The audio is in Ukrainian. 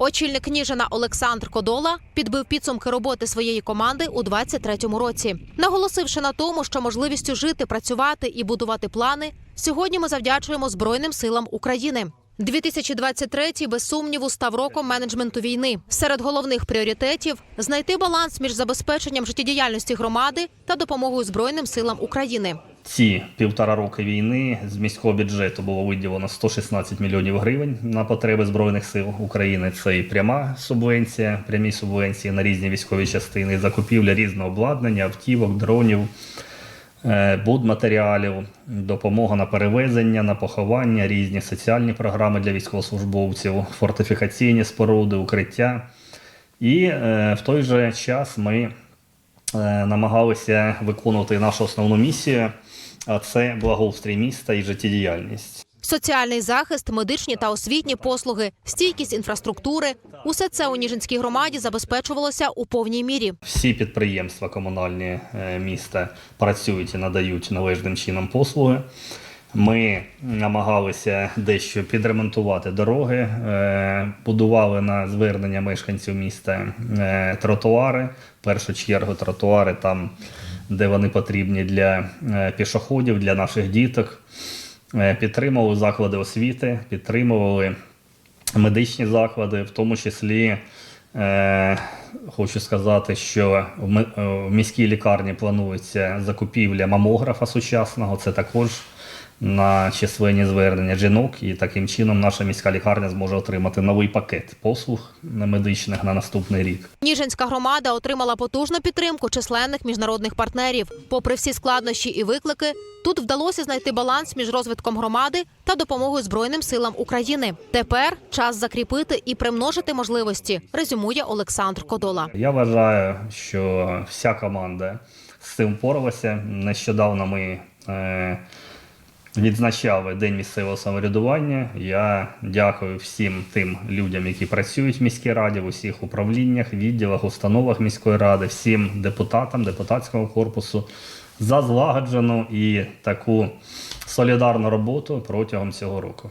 Очільник Ніжина Олександр Кодола підбив підсумки роботи своєї команди у 23-му році, наголосивши на тому, що можливістю жити, працювати і будувати плани сьогодні ми завдячуємо Збройним силам України. 2023 без сумніву став роком менеджменту війни. Серед головних пріоритетів знайти баланс між забезпеченням життєдіяльності громади та допомогою Збройним силам України. Ці півтора роки війни з міського бюджету було виділено 116 мільйонів гривень на потреби збройних сил України. Це і пряма субвенція, прямі субвенції на різні військові частини, закупівля різного обладнання, автівок, дронів, е, будматеріалів, допомога на перевезення, на поховання, різні соціальні програми для військовослужбовців, фортифікаційні споруди, укриття. І е, в той же час ми намагалися виконувати нашу основну місію, а це благоустрій міста і життєдіяльність. Соціальний захист, медичні та освітні послуги, стійкість інфраструктури усе це у Ніжинській громаді забезпечувалося у повній мірі. Всі підприємства комунальні е, міста працюють і надають належним чином послуги. Ми намагалися дещо підремонтувати дороги, е, будували на звернення мешканців міста е, тротуари. В першу чергу тротуари там, де вони потрібні для е, пішоходів, для наших діток. Підтримували заклади освіти, підтримували медичні заклади, в тому числі хочу сказати, що в міській лікарні планується закупівля мамографа сучасного. Це також на численні звернення жінок, і таким чином наша міська лікарня зможе отримати новий пакет послуг медичних на наступний рік. Ніжинська громада отримала потужну підтримку численних міжнародних партнерів. Попри всі складнощі і виклики, тут вдалося знайти баланс між розвитком громади та допомогою Збройним силам України. Тепер час закріпити і примножити можливості, резюмує Олександр Кодола. Я вважаю, що вся команда з цим впоралася. Нещодавно ми е, відзначали День місцевого самоврядування. Я дякую всім тим людям, які працюють в міській раді, в усіх управліннях, відділах, установах міської ради, всім депутатам, депутатського корпусу за злагоджену і таку солідарну роботу протягом цього року.